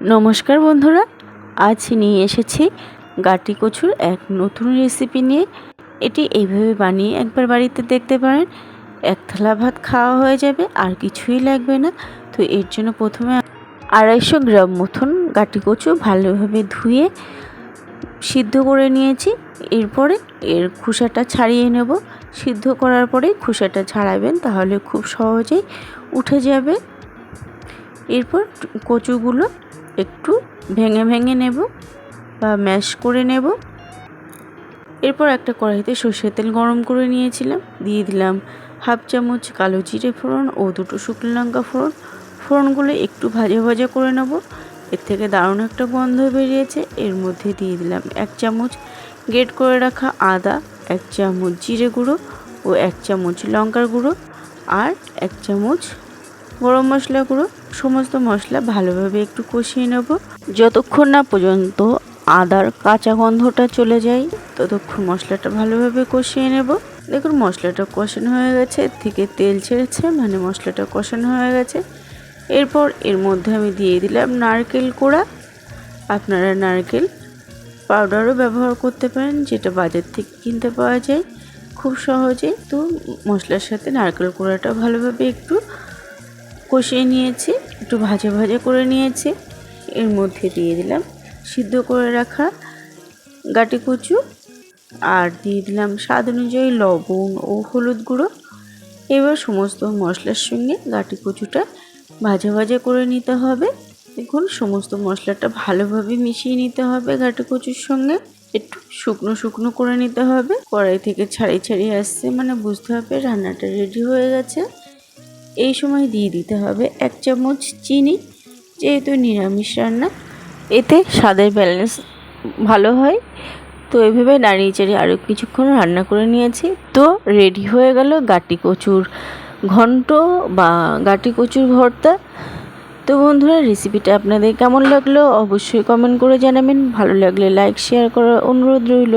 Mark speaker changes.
Speaker 1: নমস্কার বন্ধুরা, আজ নিয়ে এসেছি গাটি কচুর এক নতুন রেসিপি নিয়ে। এটি এইভাবে বানিয়ে একবার বাড়িতে দেখতে পারেন। এক থালা ভাত খাওয়া হয়ে যাবে, আর কিছুই লাগবে না। তো এর জন্য প্রথমে আড়াইশো গ্রাম মতন গাটি কচু ভালোভাবে ধুয়ে সিদ্ধ করে নিয়েছি। এরপরে এর খোসাটা ছাড়িয়ে নেব। সিদ্ধ করার পরে খোসাটা ছাড়াবেন, তাহলে খুব সহজেই উঠে যাবে। এরপর কচুগুলো একটু ভেঙে ভেঙে নেব বা ম্যাশ করে নেব। এরপর একটা কড়াইতে সর্ষের তেল গরম করে নিয়েছিলাম। দিয়ে দিলাম হাফ চামচ কালো জিরে ফোড়ন ও দুটো শুকনো লঙ্কা ফোড়ন। ফোড়নগুলো একটু ভাজা ভাজা করে নেব। এর থেকে দারুণ একটা গন্ধ বেরিয়েছে। এর মধ্যে দিয়ে দিলাম এক চামচ গ্রেট করে রাখা আদা, এক চামচ জিরে গুঁড়ো ও এক চামচ লঙ্কার গুঁড়ো আর এক চামচ গরম মশলা গুঁড়ো, সমস্ত মশলা ভালোভাবে একটু কষিয়ে নেব। যতক্ষণ না পর্যন্ত আদার কাঁচা গন্ধটা চলে যায়, ততক্ষণ মশলাটা ভালোভাবে কষিয়ে নেব। দেখুন, মশলাটা কষানো হয়ে গেছে, এর থেকে তেল ছেড়েছে মানে মশলাটা কষানো হয়ে গেছে। এরপর এর মধ্যে আমি দিয়ে দিলাম নারকেল কোড়া। আপনারা নারকেল পাউডারও ব্যবহার করতে পারেন, যেটা বাজার থেকে কিনতে পাওয়া যায় খুব সহজেই। তো মশলার সাথে নারকেল কোড়াটা ভালোভাবে একটু কষিয়ে নিয়েছি, একটু ভাজা ভাজা করে নিয়েছি। এর মধ্যে দিয়ে দিলাম সিদ্ধ করে রাখা গাটি কচু আর দিয়ে দিলাম স্বাদ অনুযায়ী লবণ ও হলুদ গুঁড়ো। এবার সমস্ত মশলার সঙ্গে গাটি কচুটা ভাজা ভাজা করে নিতে হবে। দেখুন, সমস্ত মশলাটা ভালোভাবে মিশিয়ে নিতে হবে গাটি কচুর সঙ্গে। একটু শুকনো শুকনো করে নিতে হবে। কড়াই থেকে ছাড়িয়ে ছাড়িয়ে আসছে মানে বুঝতে হবে রান্নাটা রেডি হয়ে গেছে। এই সময় দিয়ে দিতে হবে এক চামচ চিনি, যেহেতু নিরামিষ রান্না। এতে স্বাদের ব্যালেন্স ভালো হয়। তো এইভাবে নাড়িয়ে চাড়িয়ে আরও কিছুক্ষণ রান্না করে নিয়েছি। তো রেডি হয়ে গেল গাটি কচুর ঘন্ট বা গাটি কচুর ভর্তা। তো বন্ধুরা রেসিপিটা আপনাদের কেমন লাগল? অবশ্যই কমেন্ট করে জানাবেন। ভালো লাগলে লাইক শেয়ার করার অনুরোধ রইল।